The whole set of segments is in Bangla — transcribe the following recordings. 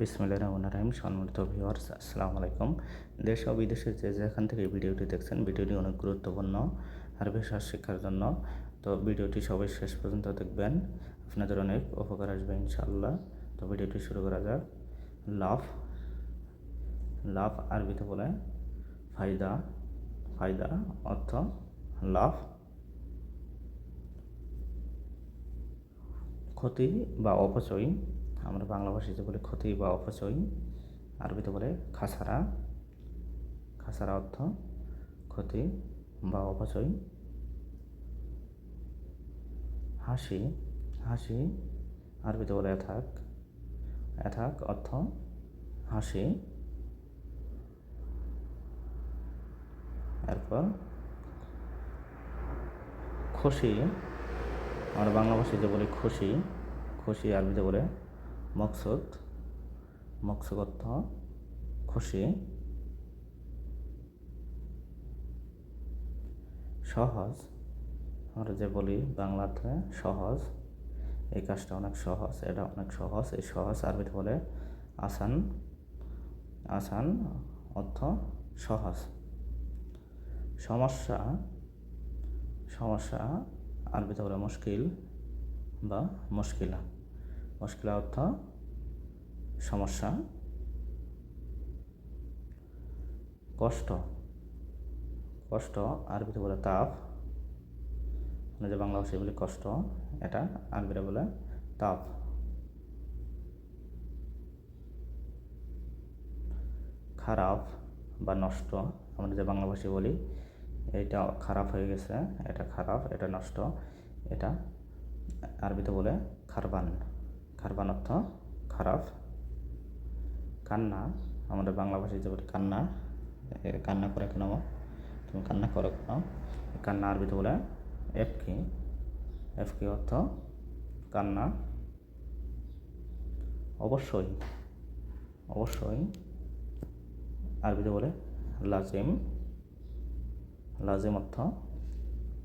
বিসমিল্লাহ রহমান রাহিম সম্মানিত ভিউয়ার্স আসসালামু আলাইকুম দেশ ও বিদেশে যে যেখান থেকে ভিডিওটি দেখছেন, ভিডিওটি অনেক গুরুত্বপূর্ণ আর বিশ্বাস শিক্ষার জন্য। তো ভিডিওটি সবাই শেষ পর্যন্ত দেখবেন। আপনাদের অনেক উপকার আসবে ইনশাআল্লাহ। তো ভিডিওটি শুরু করা যাক। লাভ লাভ আরবিতে বলে ফায়দা ফায়দা অর্থ লাভ ক্ষতি বা অপচয়। আমরা বাংলা ভাষাতে বলি ক্ষতি বা অপচয়, আরবিতে বলে খাসারা খাসারা অর্থ ক্ষতি বা অপচয়। হাসি হাসি, আরবিতে বলে অ্যাথাক অ্যাথাক অর্থ হাসি। এরপর খুশি, আমরা বাংলা ভাষাতে বলি খুশি খুশি আরবিতে বলে মকসুদ অর্থ খুশি, সহজ। আমরা যে বলি বাংলাতে সহজ, এই কাজটা অনেক সহজ, এটা অনেক সহজ। এই সহজ আরবিতে বলে আসান আসান অর্থ সহজ। সমস্যা সমস্যা আরবিতে বলে মুশকিল বা মুশকিলা। মুশকিলা অর্থ সমস্যা। কষ্ট। কষ্ট, আরবিতে বলে তাপ মানে যে বাংলা ভাষায় বলি কষ্ট, এটা আরবিতে বলে তাপ খারাপ বা নষ্ট, আমরা যে বাংলা ভাষায় বলি, এটা খারাপ হয়ে গেছে, এটা খারাপ, এটা নষ্ট, এটা আরবিতে বলে খারবান। খারবান অর্থ খারাপ। কান্না, আমাদের বাংলা ভাষায় যে বলি কান্না কান্না করে কেন তুমি কান্না করো কেন? কান্না আরবিতে বলে এফকি এফকি অর্থ? কান্না। অবশ্যই অবশ্যই আরবিতে বলে লাজিম। লাজিম অর্থ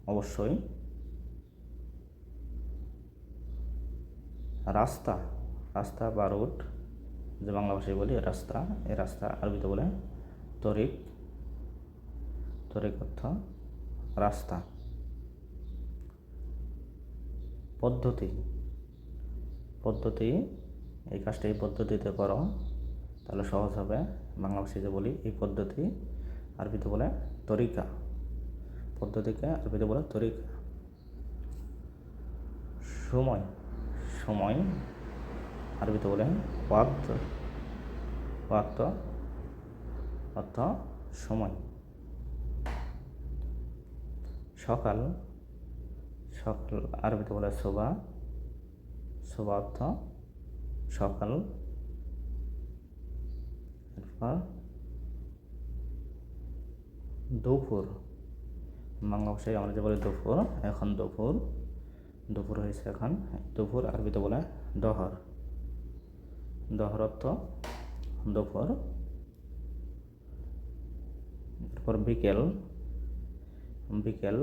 অবশ্যই। রাস্তা রাস্তা বা রুট যে বাংলা ভাষায় বলি রাস্তা, এই রাস্তা আরবিতে বলে তরিক তরিক অর্থ রাস্তা। পদ্ধতি পদ্ধতি, এই কাজটা এই পদ্ধতিতে করো, তাহলে সহজ হবে। বাংলা যে বলি, এই পদ্ধতি আরবিতে বলে তরিকা। পদ্ধতিকে আরবিতে বলে তরিকা। সময় সময় আরবিতে বলেন ওয়াক্ত ওয়াক্ত অর্থ সময়। সকাল সকাল আরবিতে বলে শোভা শোভা অর্থ সকাল। এরপর দুপুর, বাংলা ভাষায় আমরা যে বলি দুপুর, এখন দুপুর। দুপুর হয়েছে এখন। দুপুর আরবিতে বলে দহর। দহর অর্থ দুপুর। এরপর বিকেল। বিকেল।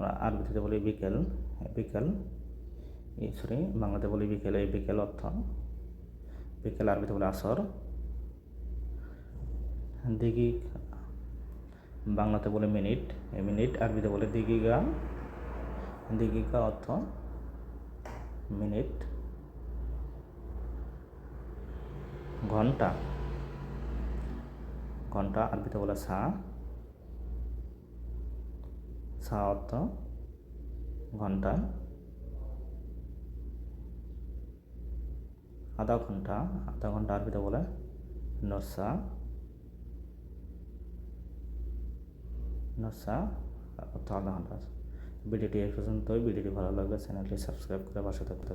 আরবিতে বলি বিকেল। বিকেল। সরি, বাংলাতে বলি বিকেল। এই বিকেল অর্থ। বিকেল আরবিতে বলে আসর। দিঘি বাংলাতে বলে মিনিট। এই মিনিট আরবিতে বলে দিঘিগা দিঘিকা অর্থ, মিনিট, ঘণ্টা। ঘণ্টা আরবিতে বলে সা। সা অর্থ, ঘণ্টা। আধা ঘণ্টা আধা ঘণ্টা আরবিতে বলে নসা। নসা, অর্থ আধা ঘণ্টা। ভিডিওটি এই পর্যন্তই। ভিডিওটি ভালো লাগলে চ্যানেলটি সাবস্ক্রাইব করে পাশে থাকতে